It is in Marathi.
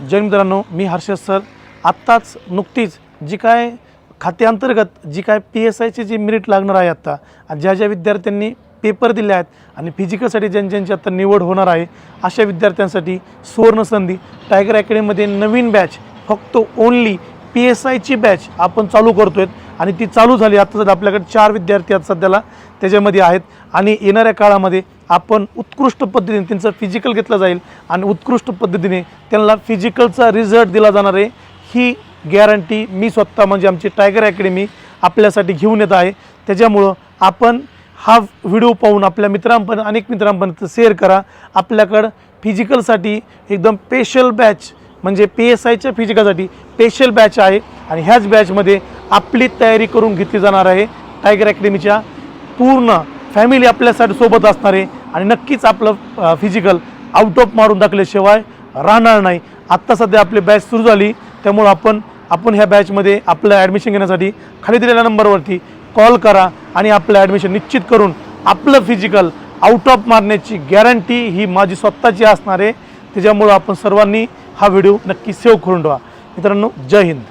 जय मित्रांनो मी हर्षद सर. आत्ताच नुकतीच जी काय खात्याअंतर्गत जी काय पी एस आयची जी मेरिट लागणार आहे आत्ता ज्या ज्या विद्यार्थ्यांनी पेपर दिले आहेत आणि फिजिकलसाठी ज्यां ज्यांची आता निवड होणार आहे अशा विद्यार्थ्यांसाठी सुवर्ण संधी टायगर अकॅडमीमध्ये नवीन बॅच फक्त ओन्ली पी एस आयची बॅच आपण चालू करतो आहेत आणि ती चालू झाली. आता सध्या आपल्याकडे चार विद्यार्थी आहेत सध्याला त्याच्यामध्ये आहेत. आणि येणाऱ्या काळामध्ये आपण उत्कृष्ट पद्धतीने त्यांचं फिजिकल घेतलं जाईल आणि उत्कृष्ट पद्धतीने त्यांना फिजिकलचा रिझल्ट दिला जाणार आहे. ही गॅरंटी मी स्वतः म्हणजे आमची टायगर अकॅडमी आपल्यासाठी घेऊन येत आहे. त्याच्यामुळं आपण हा व्हिडिओ पाहून आपल्या मित्रांपर्यंत अनेक मित्रांपर्यंत शेअर करा. आपल्याकडं फिजिकलसाठी एकदम स्पेशल बॅच म्हणजे पी एस आयच्या फिजिकलसाठी स्पेशल बॅच आहे आणि ह्याच बॅचमध्ये आपली तयारी करून घेतली जाणार आहे टायगर अकॅडमीच्या पूर्ण फॅमिली आपल्यासाठी सोबत असणार आहे आणि नक्कीच आपलं फिजिकल आउट ऑफ मारून टाकल्याशिवाय राहणार नाही. आत्ता सध्या आपली बॅच सुरू झाली. त्यामुळं आपण आपण ह्या बॅचमध्ये आपलं ॲडमिशन घेण्यासाठी खाली दिलेल्या नंबरवरती कॉल करा आणि आपलं ॲडमिशन निश्चित करून आपलं फिजिकल आउट ऑफ मारण्याची गॅरंटी ही माझी स्वतःची असणार आहे. त्याच्यामुळं आपण सर्वांनी हा व्हिडिओ नक्की सेव्ह करून ठेवा. मित्रांनो जय हिंद.